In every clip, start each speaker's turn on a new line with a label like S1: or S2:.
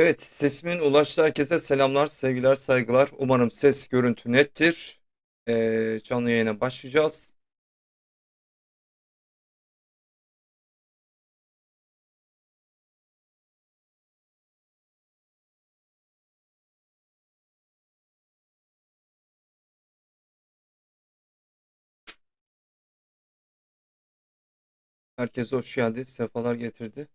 S1: Evet, sesimin ulaştığı herkese selamlar, sevgiler, saygılar. Umarım ses, görüntü nettir. Ee, canlı yayına başlayacağız. Herkese hoş geldi, sefalar getirdi.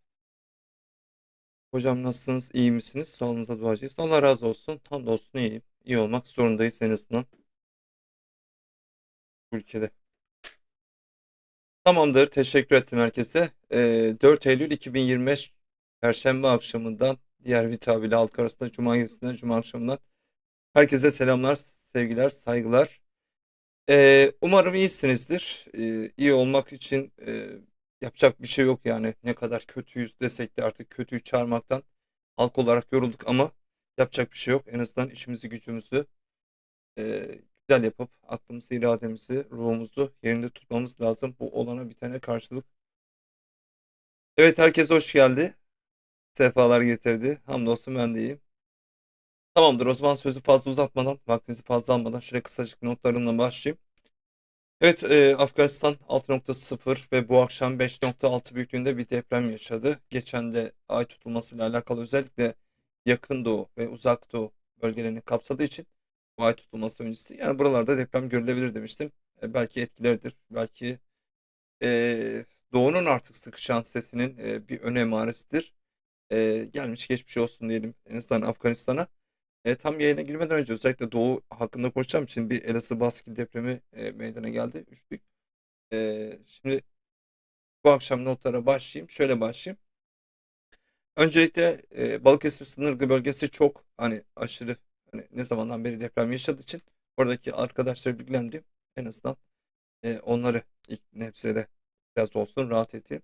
S1: Hocam nasılsınız, iyi misiniz? Sağlığınıza duacıyız. Allah razı olsun, hamdolsun iyiyim. İyi olmak zorundayız en azından ülkede. Tamamdır, teşekkür ettim herkese. Ee, 4 Eylül 2025 Perşembe akşamından, diğer bir tabirle halk arasında Cuma gecesinden, Cuma akşamından herkese selamlar, sevgiler, saygılar. Ee, umarım iyisinizdir. Ee, iyi olmak için e, yapacak bir şey yok yani. Ne kadar kötüyüz desek de artık kötüyü çağırmaktan halk olarak yorulduk ama yapacak bir şey yok. En azından işimizi gücümüzü e, güzel yapıp aklımızı, irademizi, ruhumuzu yerinde tutmamız lazım. Bu olana bir tane karşılık. Evet herkes hoş geldi. Sefalar getirdi. Hamdolsun ben de iyiyim. Tamamdır o zaman sözü fazla uzatmadan, vaktinizi fazla almadan şöyle kısacık notlarımla başlayayım. Evet, e, Afganistan 6.0 ve bu akşam 5.6 büyüklüğünde bir deprem yaşadı. Geçen de ay tutulmasıyla alakalı özellikle yakın doğu ve uzak doğu bölgelerini kapsadığı için bu ay tutulması öncesi yani buralarda deprem görülebilir demiştim. E, belki etkileridir, belki e, doğunun artık sıkışan sesinin e, bir ön emaresidir. E, gelmiş geçmiş olsun diyelim en azından Afganistan'a. E, tam yayına girmeden önce özellikle Doğu hakkında konuşacağım için bir Elazığ Baskil depremi e, meydana geldi. Üçlük. E, şimdi bu akşam notlara başlayayım. Şöyle başlayayım. Öncelikle e, Balıkesir sınırı bölgesi çok hani aşırı hani ne zamandan beri deprem yaşadığı için oradaki arkadaşları bilgilendireyim. En azından e, onları ilk nebzede biraz olsun rahat edeyim.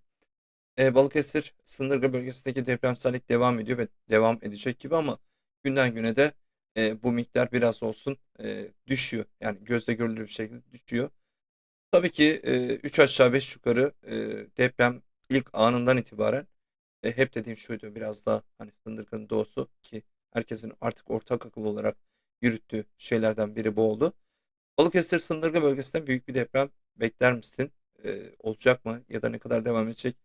S1: E, Balıkesir sınırı bölgesindeki depremsellik devam ediyor ve devam edecek gibi ama günden güne de e, bu miktar biraz olsun e, düşüyor. Yani gözle görülür bir şekilde düşüyor. Tabii ki e, 3 aşağı 5 yukarı e, deprem ilk anından itibaren e, hep dediğim şuydu biraz daha hani sınırın doğusu ki herkesin artık ortak akıl olarak yürüttüğü şeylerden biri bu oldu. Balıkesir sındırga bölgesinden büyük bir deprem bekler misin? E, olacak mı? Ya da ne kadar devam edecek?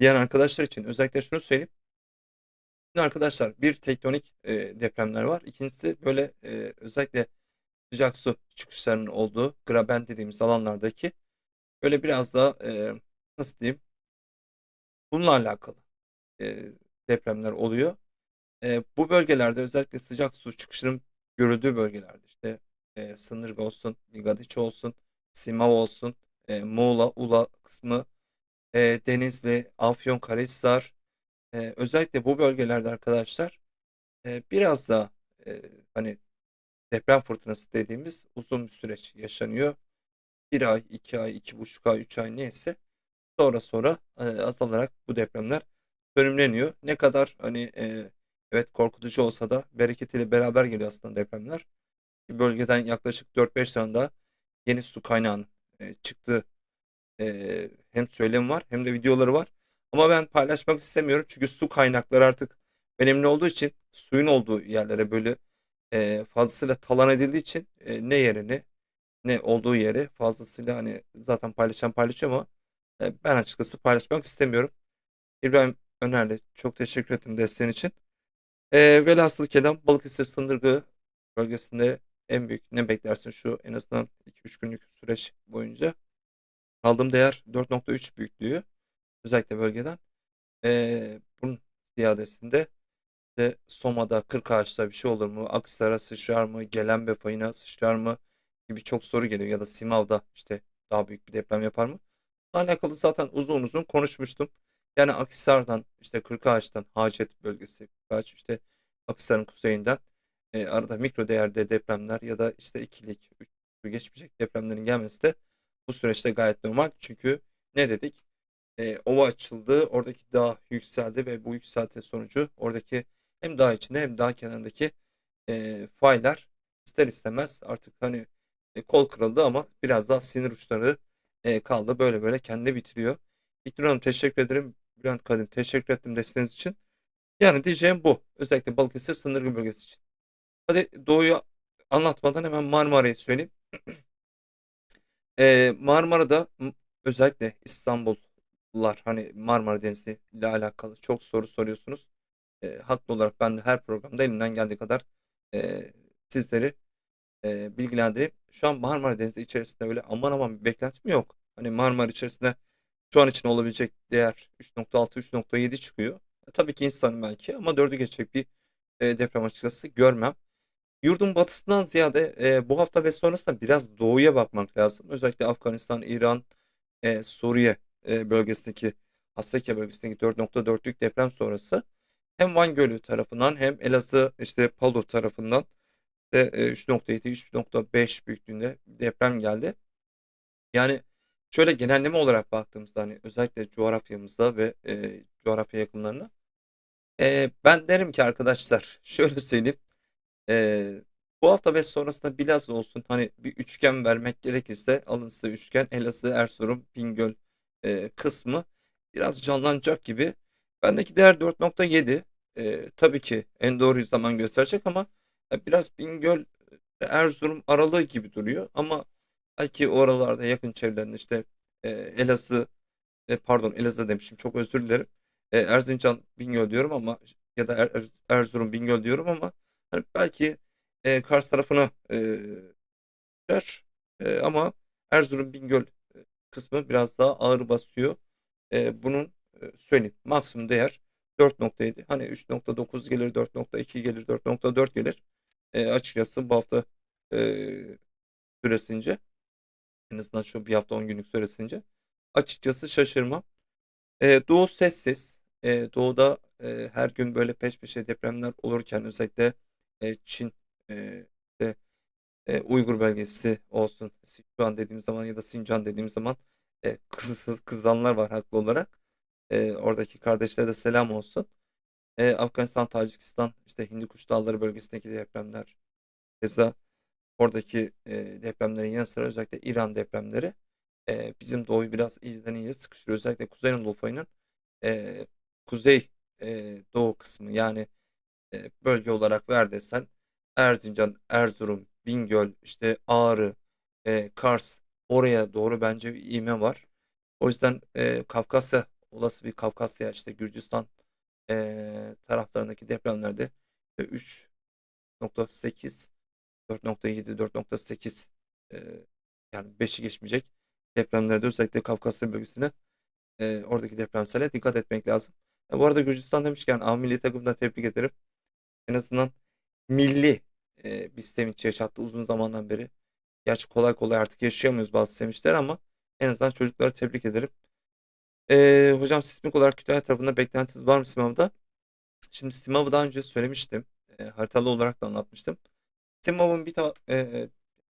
S1: Diyen arkadaşlar için özellikle şunu söyleyeyim. Şimdi arkadaşlar bir tektonik e, depremler var. İkincisi böyle e, özellikle sıcak su çıkışlarının olduğu graben dediğimiz alanlardaki böyle biraz daha e, nasıl diyeyim bununla alakalı e, depremler oluyor. E, bu bölgelerde özellikle sıcak su çıkışının görüldüğü bölgelerde işte e, Sınırga olsun, Ligadiç olsun, Simav olsun, e, Muğla, Ula kısmı, e, Denizli, Afyonkarahisar, e, özellikle bu bölgelerde arkadaşlar e, biraz daha e, hani deprem fırtınası dediğimiz uzun bir süreç yaşanıyor. Bir ay, iki ay, iki buçuk ay, üç ay neyse sonra sonra e, azalarak bu depremler sönümleniyor. Ne kadar hani e, evet korkutucu olsa da bereketiyle beraber geliyor aslında depremler. Bölgeden yaklaşık 4-5 tane daha yeni su kaynağının e, çıktığı e, hem söylemi var hem de videoları var. Ama ben paylaşmak istemiyorum çünkü su kaynakları artık önemli olduğu için suyun olduğu yerlere böyle e, fazlasıyla talan edildiği için e, ne yerini ne olduğu yeri fazlasıyla hani zaten paylaşan paylaşıyor ama e, ben açıkçası paylaşmak istemiyorum. İbrahim Önerli çok teşekkür ederim desteğin için. E, velhasıl kelam Balıkesir Sındırgı bölgesinde en büyük ne beklersin şu en azından 2-3 günlük süreç boyunca. Aldığım değer 4.3 büyüklüğü özellikle bölgeden. E, bunun ziyadesinde de Soma'da 40 ağaçta bir şey olur mu? Aksaray'a sıçrar mı? Gelenbe payına sıçrar mı? Gibi çok soru geliyor. Ya da Simav'da işte daha büyük bir deprem yapar mı? Bununla alakalı zaten uzun uzun konuşmuştum. Yani Akhisar'dan işte Kırkağaç'tan Hacet bölgesi Kırkağaç işte Akhisar'ın kuzeyinden e, arada mikro değerde depremler ya da işte ikilik, üç geçmeyecek depremlerin gelmesi de bu süreçte gayet normal. Çünkü ne dedik? E, ova açıldı, oradaki dağ yükseldi ve bu yükselti sonucu oradaki hem dağ içinde hem dağ kenarındaki e, faylar ister istemez artık hani e, kol kırıldı ama biraz daha sinir uçları e, kaldı. Böyle böyle kendi bitiriyor. İknur Hanım teşekkür ederim. Bülent Kadim teşekkür ettim desteğiniz için. Yani diyeceğim bu. Özellikle Balıkesir sınırı bölgesi için. Hadi doğuyu anlatmadan hemen Marmara'yı söyleyeyim. Ee, Marmara'da özellikle İstanbullular hani Marmara Denizi ile alakalı çok soru soruyorsunuz. Ee, haklı olarak ben de her programda elimden geldiği kadar e, sizleri e, bilgilendireyim. Şu an Marmara Denizi içerisinde öyle aman aman bir beklentim yok. Hani Marmara içerisinde şu an için olabilecek değer 3.6-3.7 çıkıyor. E, tabii ki insanım belki ama 4'ü geçecek bir e, deprem açıkçası görmem. Yurdun batısından ziyade e, bu hafta ve sonrasında biraz doğuya bakmak lazım. Özellikle Afganistan, İran, e, Suriye e, bölgesindeki Haseki bölgesindeki 4.4'lük deprem sonrası hem Van Gölü tarafından hem Elazığ işte Palu tarafından de e, 3.7, 3.5 büyüklüğünde deprem geldi. Yani şöyle genelleme olarak baktığımızda hani özellikle coğrafyamızda ve e, coğrafya yakınlarına e, ben derim ki arkadaşlar şöyle söyleyeyim ee, bu hafta ve sonrasında biraz olsun hani bir üçgen vermek gerekirse alın size üçgen Elazığ, Erzurum, Bingöl e, kısmı biraz canlanacak gibi. Bendeki değer 4.7. Ee, tabii ki en doğru zaman gösterecek ama e, biraz Bingöl, Erzurum aralığı gibi duruyor. Ama belki o aralarda yakın çevrelerinde işte e, Elazığ, e, pardon Elazığ demişim çok özür dilerim. E, Erzincan, Bingöl diyorum ama ya da Er- Er- Erzurum, Bingöl diyorum ama Hani belki e, Kars tarafına e, düşer. E, ama Erzurum Bingöl e, kısmı biraz daha ağır basıyor. E, bunun e, söyleyeyim maksimum değer 4.7. Hani 3.9 gelir, 4.2 gelir, 4.4 gelir. E, açıkçası bu hafta e, süresince en azından şu bir hafta 10 günlük süresince açıkçası şaşırmam. E, Doğu sessiz. E, doğuda e, her gün böyle peş peşe depremler olurken özellikle e, Çin e, işte, e, Uygur bölgesi olsun Sichuan dediğimiz zaman ya da Sincan dediğimiz zaman e, kız, kızanlar var haklı olarak. E, oradaki kardeşlere de selam olsun. E, Afganistan, Tacikistan, işte Hindikuş Dağları bölgesindeki depremler, keza oradaki e, depremlerin yanı sıra özellikle İran depremleri e, bizim doğuyu biraz iyiden iyiye sıkıştırıyor. Özellikle Kuzey Anadolu fayının e, kuzey e, doğu kısmı yani e, bölge olarak ver desen Erzincan, Erzurum, Bingöl, işte Ağrı, e, Kars oraya doğru bence bir ivme var. O yüzden e, Kafkasya olası bir Kafkasya işte Gürcistan e, taraflarındaki depremlerde e, 3.8, 4.7, 4.8 e, yani 5'i geçmeyecek depremlerde özellikle Kafkasya bölgesine e, oradaki depremsele dikkat etmek lazım. E, bu arada Gürcistan demişken A milli takımı da tebrik ederim. En azından milli e, bir sevinç yaşattı uzun zamandan beri. Gerçi kolay kolay artık yaşayamıyoruz bazı sevinçler ama en azından çocukları tebrik ederim. E, hocam sismik olarak Kütahya tarafında beklentiniz var mı Simav'da? Şimdi Simav'ı daha önce söylemiştim. E, haritalı olarak da anlatmıştım. Simav'ın bir ta- e,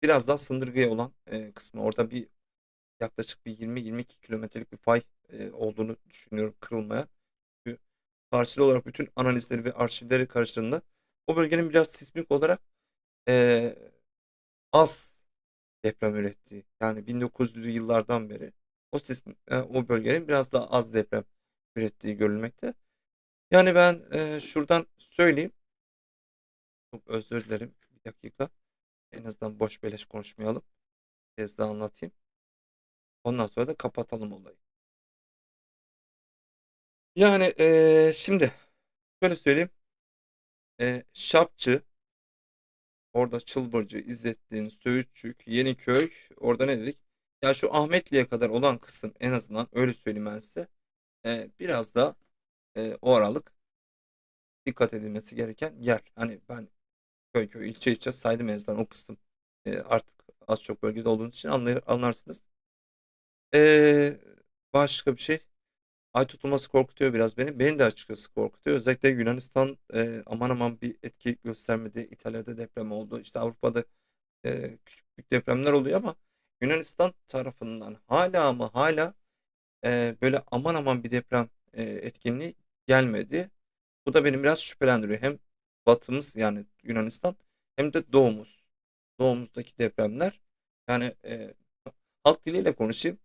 S1: biraz daha sındırgıya olan e, kısmı. Orada bir yaklaşık bir 20-22 kilometrelik bir fay e, olduğunu düşünüyorum kırılmaya. Çünkü Parsel olarak bütün analizleri ve arşivleri karşılığında o bölgenin biraz sismik olarak e, az deprem ürettiği yani 1900'lü yıllardan beri o sism, e, o bölgenin biraz daha az deprem ürettiği görülmekte. Yani ben e, şuradan söyleyeyim. Çok özür dilerim. Bir dakika. En azından boş beleş konuşmayalım. Bir daha anlatayım. Ondan sonra da kapatalım olayı. Yani e, şimdi şöyle söyleyeyim. E, Şapçı, orada Çılbırcı, İzzettin, Söğütçük, Yeniköy, orada ne dedik? Ya şu Ahmetli'ye kadar olan kısım en azından öyle söyleyeyim ben size. E, biraz da e, o aralık dikkat edilmesi gereken yer. Hani ben köy köy ilçe ilçe saydım en azından o kısım. E, artık az çok bölgede olduğunuz için anlay anlarsınız. E, başka bir şey. Ay tutulması korkutuyor biraz beni. Beni de açıkçası korkutuyor. Özellikle Yunanistan e, aman aman bir etki göstermedi. İtalya'da deprem oldu. İşte Avrupa'da e, küçük depremler oluyor ama Yunanistan tarafından hala ama hala e, böyle aman aman bir deprem e, etkinliği gelmedi. Bu da beni biraz şüphelendiriyor. Hem batımız yani Yunanistan hem de doğumuz. Doğumuzdaki depremler. Yani e, halk diliyle konuşayım.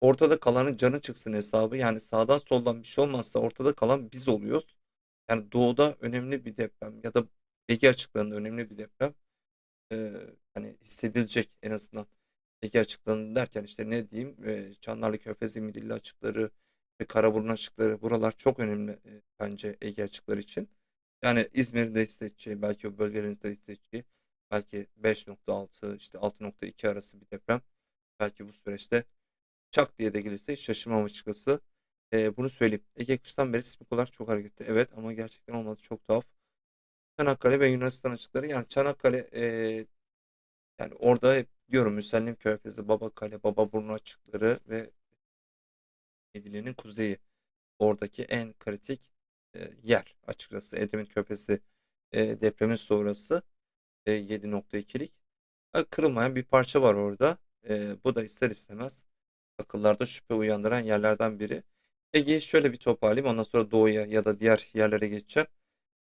S1: Ortada kalanın canı çıksın hesabı. Yani sağdan soldan bir şey olmazsa ortada kalan biz oluyoruz. Yani doğuda önemli bir deprem ya da Ege açıklarında önemli bir deprem. Eee, hani hissedilecek en azından. Ege açıklarında derken işte ne diyeyim? Eee, Çandarlı Körfezi, Midilli açıkları ve Karaburun açıkları buralar çok önemli eee, bence Ege açıkları için. Yani İzmir'in de hissedeceği, belki o bölgelerin de hissedeceği, belki 5.6 işte 6.2 arası bir deprem. Belki bu süreçte çat diye de gelirse hiç şaşırmam açıkçası. Eee, bunu söyleyeyim. Ege kıştan beri sismik olarak çok hareketli. Evet ama gerçekten olmadı. Çok tuhaf. Çanakkale ve Yunanistan açıkları. Yani Çanakkale eee, yani orada hep diyorum Müsellim Körfezi, Babakale, Bababurnu açıkları ve Midilli'nin kuzeyi. Oradaki en kritik eee, yer açıkçası. Edremit Körfezi eee, depremin sonrası eee, 7.2'lik. Ha, kırılmayan bir parça var orada. Eee, bu da ister istemez akıllarda şüphe uyandıran yerlerden biri. Ege'yi şöyle bir toparlayayım. Ondan sonra doğuya ya da diğer yerlere geçeceğim.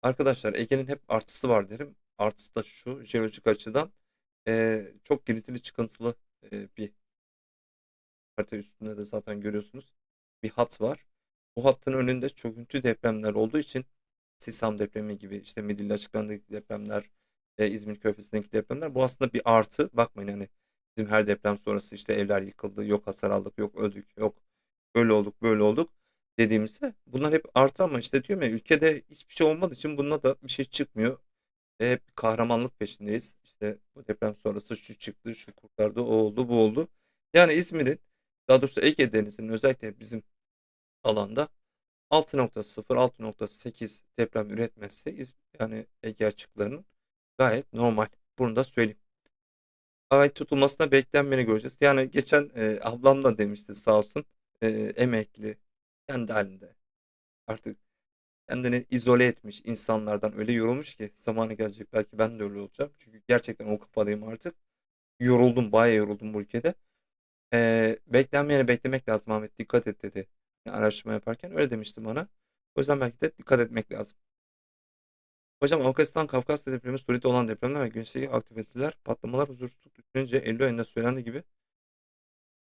S1: Arkadaşlar Ege'nin hep artısı var derim. Artısı da şu jeolojik açıdan eee, çok girintili çıkıntılı eee, bir harita üstünde de zaten görüyorsunuz. Bir hat var. Bu hattın önünde çöküntü depremler olduğu için Sisam depremi gibi işte Midilli açıklarındaki depremler, eee, İzmir Körfezi'ndeki depremler bu aslında bir artı. Bakmayın hani bizim her deprem sonrası işte evler yıkıldı, yok hasar aldık, yok öldük, yok öyle olduk, böyle olduk dediğimizde bunlar hep artı ama işte diyorum ya ülkede hiçbir şey olmadığı için bununla da bir şey çıkmıyor. Hep kahramanlık peşindeyiz. İşte bu deprem sonrası şu çıktı, şu kurtardı, o oldu, bu oldu. Yani İzmir'in daha doğrusu Ege Denizi'nin özellikle bizim alanda 6.0, 6.8 deprem üretmesi yani Ege açıklarının gayet normal. Bunu da söyleyeyim. Ay tutulmasına beklenmeni göreceğiz. Yani geçen e, ablam da demişti sağ olsun. E, emekli, kendi halinde. Artık kendini izole etmiş insanlardan öyle yorulmuş ki zamanı gelecek belki ben de öyle olacağım. Çünkü gerçekten o kafadayım artık. Yoruldum, bayağı yoruldum bu ülkede. E, beklenmeyeni beklemek lazım Ahmet. Dikkat et dedi. Yani araştırma yaparken öyle demişti bana. O yüzden belki de dikkat etmek lazım. Hocam Afganistan Kafkasya depremi Suriye'de olan depremler ve güneşteki aktiviteler patlamalar huzursuzluk düşününce Eylül ayında söylendiği gibi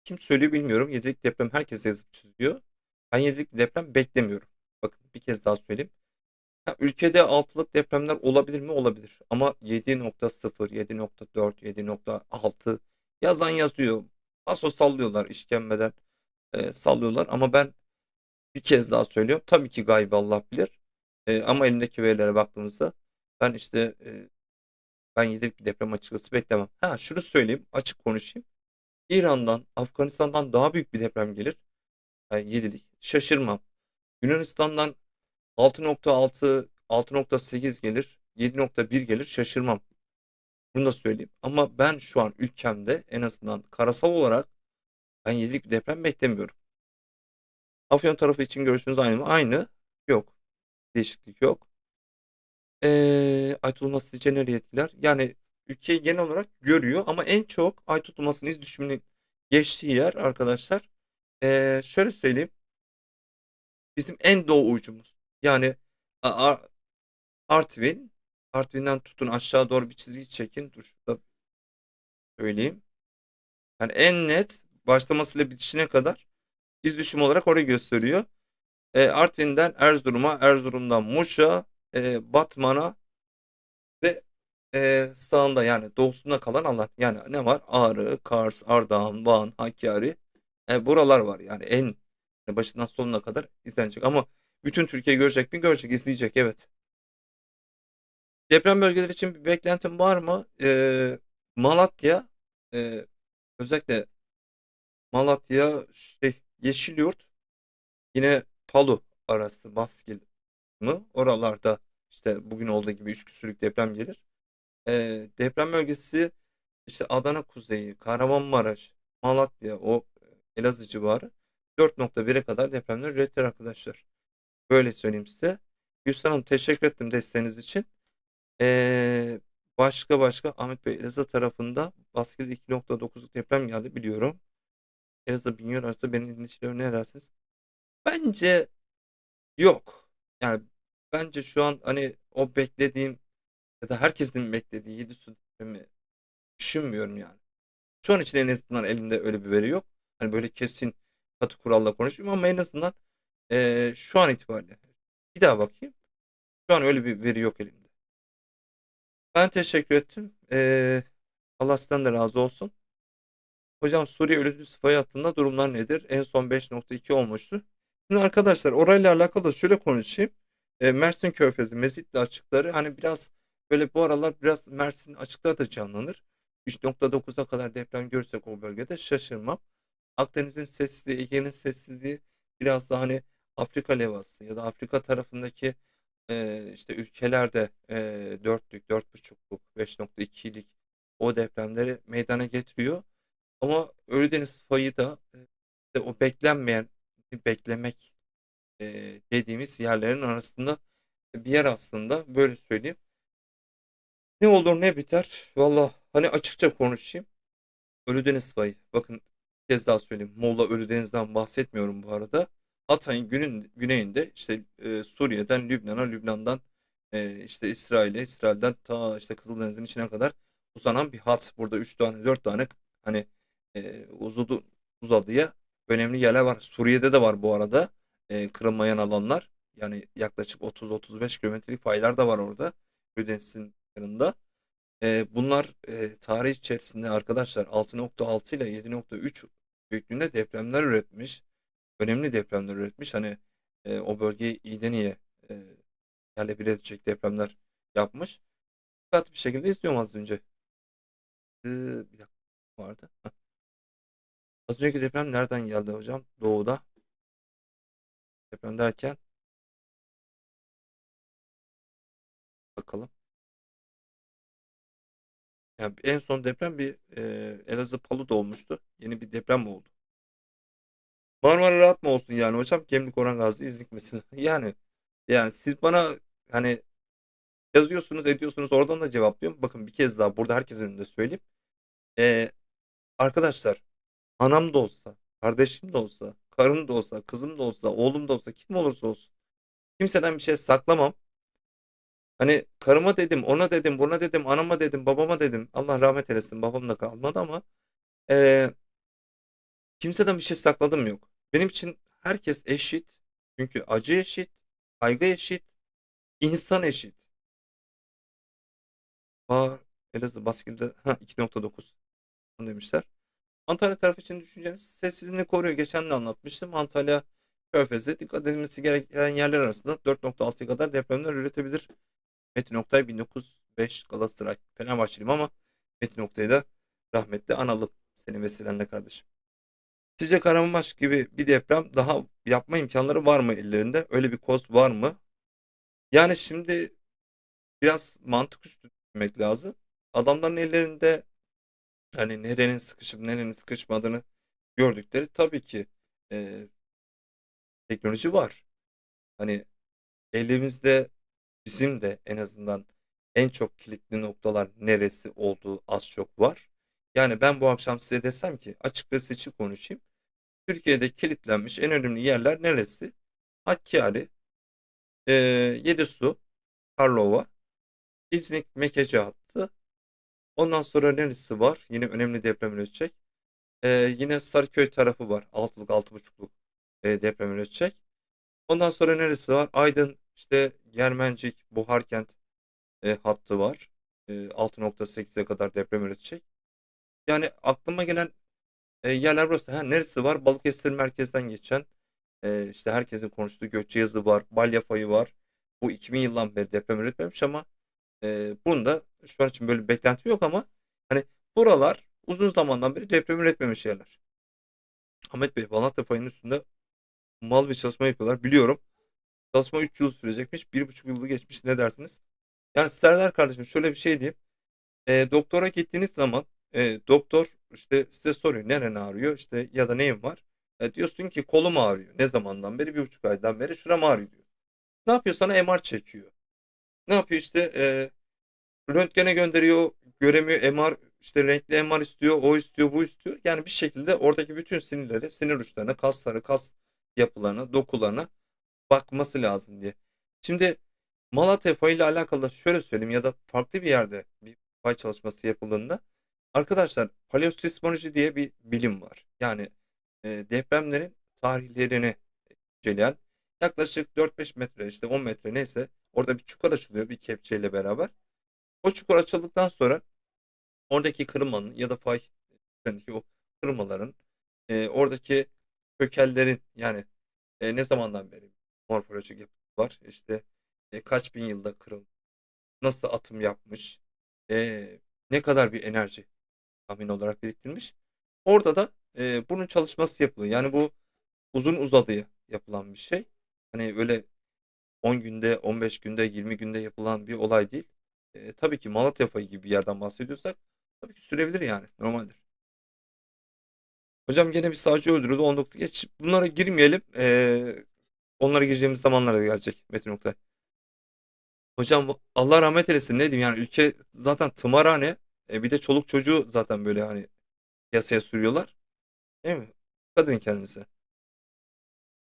S1: kim söylüyor bilmiyorum. Yedilik deprem herkes yazıp çiziyor. Ben yedilik deprem beklemiyorum. Bakın bir kez daha söyleyeyim. Ha, ülkede altılık depremler olabilir mi? Olabilir. Ama 7.0, 7.4, 7.6 yazan yazıyor. Paso sallıyorlar işkembeden e, sallıyorlar. Ama ben bir kez daha söylüyorum. Tabii ki gaybı Allah bilir. E, ama elimdeki verilere baktığımızda ben işte e, ben yedilik bir deprem açıkçası beklemem. Ha şunu söyleyeyim açık konuşayım. İran'dan, Afganistan'dan daha büyük bir deprem gelir. Yani yedilik. Şaşırmam. Yunanistan'dan 6.6, 6.8 gelir. 7.1 gelir. Şaşırmam. Bunu da söyleyeyim. Ama ben şu an ülkemde en azından karasal olarak ben yedilik bir deprem beklemiyorum. Afyon tarafı için görüşünüz aynı mı? Aynı. Yok. Değişiklik yok. Ee, ay tutulması sizce nereye etkiler? Yani ülkeyi genel olarak görüyor ama en çok ay tutulmasının iz düşümünün geçtiği yer arkadaşlar. Ee, şöyle söyleyeyim. Bizim en doğu ucumuz. Yani Artvin. Artvin'den tutun aşağı doğru bir çizgi çekin. Dur şurada söyleyeyim. Yani en net başlamasıyla bitişine kadar iz düşümü olarak orayı gösteriyor. Ee, Artvin'den Erzurum'a, Erzurum'dan Muş'a, e, Batman'a ve e, sağında yani doğusunda kalan alan. Yani ne var? Ağrı, Kars, Ardahan, Van, Hakkari. E, buralar var yani en başından sonuna kadar izlenecek. Ama bütün Türkiye görecek mi? Görecek, izleyecek evet. Deprem bölgeleri için bir beklentim var mı? E, Malatya, e, özellikle Malatya, şey, Yeşilyurt, yine Palu arası, Baskil mı? Oralarda işte bugün olduğu gibi 3 küsürlük deprem gelir. Ee, deprem bölgesi işte Adana kuzeyi, Kahramanmaraş, Malatya, o e, Elazığ civarı 4.1'e kadar depremler üretir arkadaşlar. Böyle söyleyeyim size. Gülsen Hanım teşekkür ettim desteğiniz için. Ee, başka başka Ahmet Bey Elazığ tarafında Baskil'de 2.9'luk deprem geldi biliyorum. Elazığ Bingöl arasında benim endişelerim ne dersiniz? Bence yok. Yani bence şu an hani o beklediğim ya da herkesin beklediği 7 su depremi düşünmüyorum yani. Şu an için en azından elimde öyle bir veri yok. Hani böyle kesin katı kuralla konuşmayayım ama en azından eee, şu an itibariyle. Bir daha bakayım. Şu an öyle bir veri yok elimde. Ben teşekkür ettim. Ee, Allah sizden de razı olsun. Hocam Suriye ölümcül sıfayı hattında durumlar nedir? En son 5.2 olmuştu. Şimdi arkadaşlar orayla alakalı da şöyle konuşayım. E, Mersin Körfezi, Mezitli açıkları hani biraz böyle bu aralar biraz Mersin açıkları da canlanır. 3.9'a kadar deprem görürsek o bölgede şaşırmam. Akdeniz'in sessizliği, Ege'nin sessizliği biraz da hani Afrika levhası ya da Afrika tarafındaki e, işte ülkelerde e, 4'lük, 4.5'luk, 5.2'lik o depremleri meydana getiriyor. Ama Ölüdeniz fayı da e, o beklenmeyen beklemek e, dediğimiz yerlerin arasında bir yer aslında böyle söyleyeyim. Ne olur ne biter. Valla hani açıkça konuşayım. Ölüdeniz fayı. Bakın bir kez daha söyleyeyim. Molla Ölüdeniz'den bahsetmiyorum bu arada. Hatay'ın günün, güneyinde işte e, Suriye'den Lübnan'a, Lübnan'dan e, işte İsrail'e, İsrail'den ta işte Kızıldeniz'in içine kadar uzanan bir hat. Burada 3 tane 4 tane hani e, uzadı, uzadıya önemli yerler var. Suriye'de de var bu arada e, kırılmayan alanlar. Yani yaklaşık 30-35 kilometrelik paylar da var orada. Ölüdeniz'in yanında. E, bunlar e, tarih içerisinde arkadaşlar 6.6 ile 7.3 büyüklüğünde depremler üretmiş. Önemli depremler üretmiş. Hani e, o bölgeyi iyiden iyiye e, yerle bir edecek depremler yapmış. Dikkatli bir şekilde izliyorum az önce. Ee, bir dakika vardı. Az önceki deprem nereden geldi hocam? Doğuda. Deprem derken bakalım. Yani en son deprem bir e, Elazığ Palu'da olmuştu. Yeni bir deprem oldu? Marmara rahat mı olsun yani hocam? Gemlik Orhan Gazi İznik mesela. Yani yani siz bana hani yazıyorsunuz ediyorsunuz oradan da cevaplıyorum. Bakın bir kez daha burada herkesin önünde söyleyeyim. Ee, arkadaşlar anam da olsa, kardeşim de olsa, karım da olsa, kızım da olsa, oğlum da olsa kim olursa olsun. Kimseden bir şey saklamam. Hani karıma dedim, ona dedim, buna dedim, anama dedim, babama dedim. Allah rahmet eylesin babam da kalmadı ama ee, kimseden bir şey sakladım yok. Benim için herkes eşit. Çünkü acı eşit, kaygı eşit, insan eşit. Aa, Elazığ Baskil'de ha, 2.9 demişler. Antalya tarafı için düşünceniz sessizliğini koruyor. Geçen de anlatmıştım. Antalya Körfezi dikkat edilmesi gereken yerler arasında 4.6'ya kadar depremler üretebilir. Metin Oktay 1905 Galatasaray. Fenerbahçeliyim ama Metin Oktay'ı da rahmetle analım. Senin vesilenle kardeşim. Sizce Kahramanmaraş gibi bir deprem daha yapma imkanları var mı ellerinde? Öyle bir koz var mı? Yani şimdi biraz mantık üstü düşünmek lazım. Adamların ellerinde hani nerenin sıkışıp nerenin sıkışmadığını gördükleri tabii ki e, teknoloji var. Hani elimizde bizim de en azından en çok kilitli noktalar neresi olduğu az çok var. Yani ben bu akşam size desem ki açık ve seçik konuşayım. Türkiye'de kilitlenmiş en önemli yerler neresi? Hakkari, e, Yedisu, Karlova, İznik, Mekece hattı. Ondan sonra neresi var? Yine önemli deprem üretecek. E, yine Sarıköy tarafı var. 6'lık 6.5'luk e, deprem üretecek. Ondan sonra neresi var? Aydın, işte Germencik, Buharkent e, hattı var. E, 6.8'e kadar deprem üretecek. Yani aklıma gelen e, yerler burası. Ha, neresi var? Balıkesir merkezden geçen e, işte herkesin konuştuğu Gökçeyazı var. Balya var. Bu 2000 yıldan beri deprem üretmemiş ama e, bunda şu an için böyle bir beklentim yok ama hani buralar uzun zamandan beri deprem üretmemiş yerler. Ahmet Bey, Balatya fayının üstünde mal bir çalışma yapıyorlar. Biliyorum. Çalışma 3 yıl sürecekmiş. 1,5 yılı geçmiş. Ne dersiniz? Yani Serdar kardeşim şöyle bir şey diyeyim. E, doktora gittiğiniz zaman e, doktor işte size soruyor neren ağrıyor işte ya da neyin var. E, diyorsun ki kolum ağrıyor. Ne zamandan beri? Bir buçuk aydan beri şuram ağrıyor diyor. Ne yapıyor? Sana MR çekiyor. Ne yapıyor işte e, röntgene gönderiyor göremiyor MR işte renkli MR istiyor o istiyor bu istiyor. Yani bir şekilde oradaki bütün sinirleri sinir uçlarına kasları kas yapılarına dokularına bakması lazım diye. Şimdi Malatya ile alakalı şöyle söyleyeyim ya da farklı bir yerde bir fay çalışması yapıldığında arkadaşlar paleosismoloji diye bir bilim var. Yani e, depremlerin tarihlerini inceleyen yaklaşık 4-5 metre işte 10 metre neyse Orada bir çukur açılıyor bir kepçeyle beraber. O çukur açıldıktan sonra oradaki kırılmanın ya da fay üzerindeki o kırılmaların e, oradaki kökellerin yani e, ne zamandan beri morfolojik yapısı var işte e, kaç bin yılda kırılmış nasıl atım yapmış e, ne kadar bir enerji tahmin olarak biriktirmiş. Orada da e, bunun çalışması yapılıyor. Yani bu uzun uzadıya yapılan bir şey. Hani öyle 10 günde, 15 günde, 20 günde yapılan bir olay değil. E, tabii ki Malatya fayı gibi bir yerden bahsediyorsak tabii ki sürebilir yani. Normaldir. Hocam gene bir savcı öldürüldü 19 geç. Bunlara girmeyelim. E, onlara gireceğimiz zamanlar da gelecek Metin Oktay. Hocam Allah rahmet eylesin ne diyeyim yani ülke zaten tımarhane. E, bir de çoluk çocuğu zaten böyle hani piyasaya sürüyorlar. Değil mi? Dikkat edin kendinize.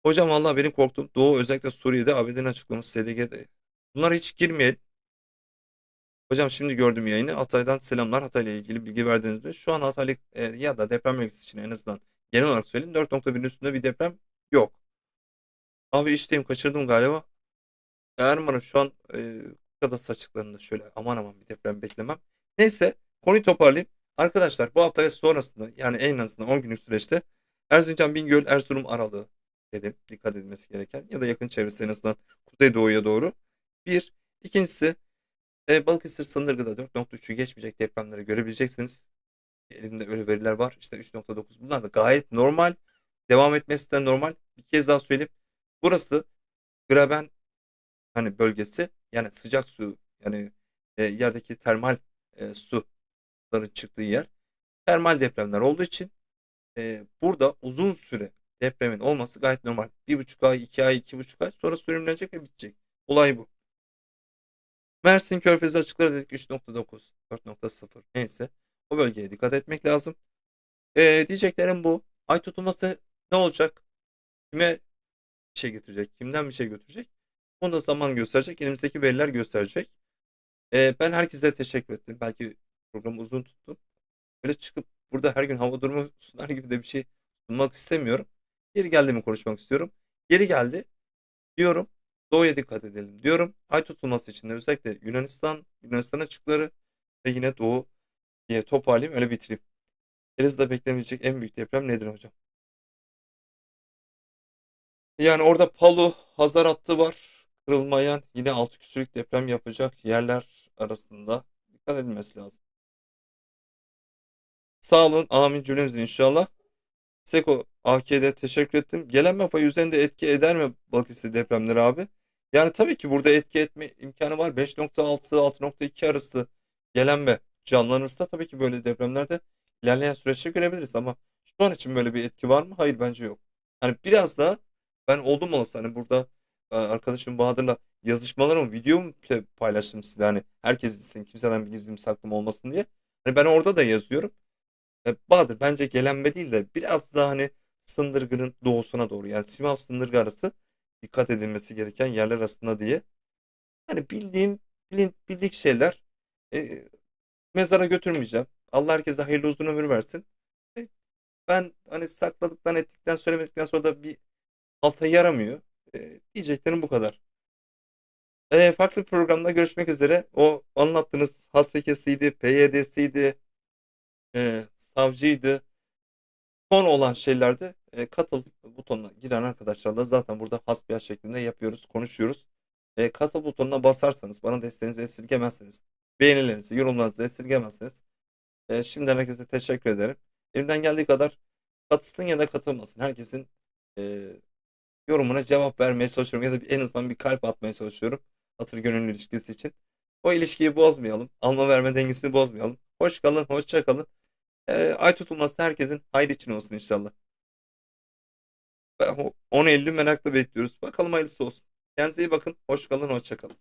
S1: Hocam vallahi benim korktuğum Doğu özellikle Suriye'de ABD'nin açıklaması SDG'de. Bunlara hiç girmeyelim. Hocam şimdi gördüm yayını. Hatay'dan selamlar. Hatay'la ilgili bilgi verdiniz mi? Şu an Hatay'la e, ya da deprem bölgesi için en azından genel olarak söyleyeyim. 4.1'in üstünde bir deprem yok. Abi işteyim kaçırdım galiba. Erman'ın şu an e, Kıbrıs açıklarında şöyle aman aman bir deprem beklemem. Neyse konuyu toparlayayım. Arkadaşlar bu hafta ve sonrasında yani en azından 10 günlük süreçte Erzincan, Bingöl, Erzurum aralığı dedim. Dikkat edilmesi gereken ya da yakın çevresi en azından kuzeydoğuya doğru. Bir. İkincisi e, Balıkesir Sındırgı'da 4.3'ü geçmeyecek depremleri görebileceksiniz. Elimde öyle veriler var. İşte 3.9 bunlar da gayet normal. Devam etmesi de normal. Bir kez daha söyleyeyim. Burası Graben hani bölgesi yani sıcak su yani e, yerdeki termal e, suların çıktığı yer. Termal depremler olduğu için e, burada uzun süre depremin olması gayet normal. Bir buçuk ay, iki ay, iki buçuk ay sonra sürümlenecek ve bitecek. Olay bu. Mersin Körfezi açıkları dedik 3.9, 4.0 neyse. O bölgeye dikkat etmek lazım. E, diyeceklerim bu. Ay tutulması ne olacak? Kime bir şey getirecek? Kimden bir şey götürecek? Onu da zaman gösterecek. Elimizdeki veriler gösterecek. E, ben herkese teşekkür ettim. Belki programı uzun tuttum. Böyle çıkıp burada her gün hava durumu sunar gibi de bir şey sunmak istemiyorum. Geri geldi mi konuşmak istiyorum. Geri geldi diyorum. Doğuya dikkat edelim diyorum. Ay tutulması için de özellikle Yunanistan, Yunanistan açıkları ve yine Doğu diye toparlayayım öyle bitireyim. Elazığ'da beklemeyecek en büyük deprem nedir hocam? Yani orada Palu, Hazar hattı var. Kırılmayan yine altı küsürlük deprem yapacak yerler arasında dikkat edilmesi lazım. Sağ olun. Amin cümlemizin inşallah. Seko AK'de teşekkür ettim. Gelen payı üzerinde etki eder mi Balıkesir depremleri abi? Yani tabii ki burada etki etme imkanı var. 5.6-6.2 arası gelen canlanırsa tabii ki böyle depremlerde ilerleyen süreçte görebiliriz ama şu an için böyle bir etki var mı? Hayır bence yok. Hani biraz da ben oldum olası hani burada e, arkadaşım Bahadır'la yazışmalarımı videomu paylaştım size hani herkes bilsin kimseden bir gizlim saklım olmasın diye. Hani ben orada da yazıyorum. E, Bahadır bence gelenme değil de biraz daha hani Sındırgı'nın doğusuna doğru yani Simav Sındırgı arası dikkat edilmesi gereken yerler arasında diye. Hani bildiğim bilin, bildik şeyler e, mezara götürmeyeceğim. Allah herkese hayırlı uzun ömür versin. E, ben hani sakladıktan ettikten söylemedikten sonra da bir alta yaramıyor. E, diyeceklerim bu kadar. E, farklı bir programda görüşmek üzere. O anlattığınız hastekesiydi, PYD'siydi, e, savcıydı. Son olan şeylerde e, katıl butonuna giren arkadaşlarla zaten burada hasbihal şeklinde yapıyoruz, konuşuyoruz. E, katıl butonuna basarsanız, bana desteğinizi esirgemezseniz, beğenilerinizi, yorumlarınızı esirgemezseniz e, şimdiden herkese teşekkür ederim. Elimden geldiği kadar katılsın ya da katılmasın. Herkesin e, yorumuna cevap vermeye çalışıyorum ya da en azından bir kalp atmaya çalışıyorum. Hatır gönüllü ilişkisi için. O ilişkiyi bozmayalım. Alma verme dengesini bozmayalım. Hoş kalın, hoşça kalın. Ay tutulması herkesin hayır için olsun inşallah. 10 Eylül merakla bekliyoruz. Bakalım hayırlısı olsun. Kendinize iyi bakın. Hoş kalın, hoşça kalın.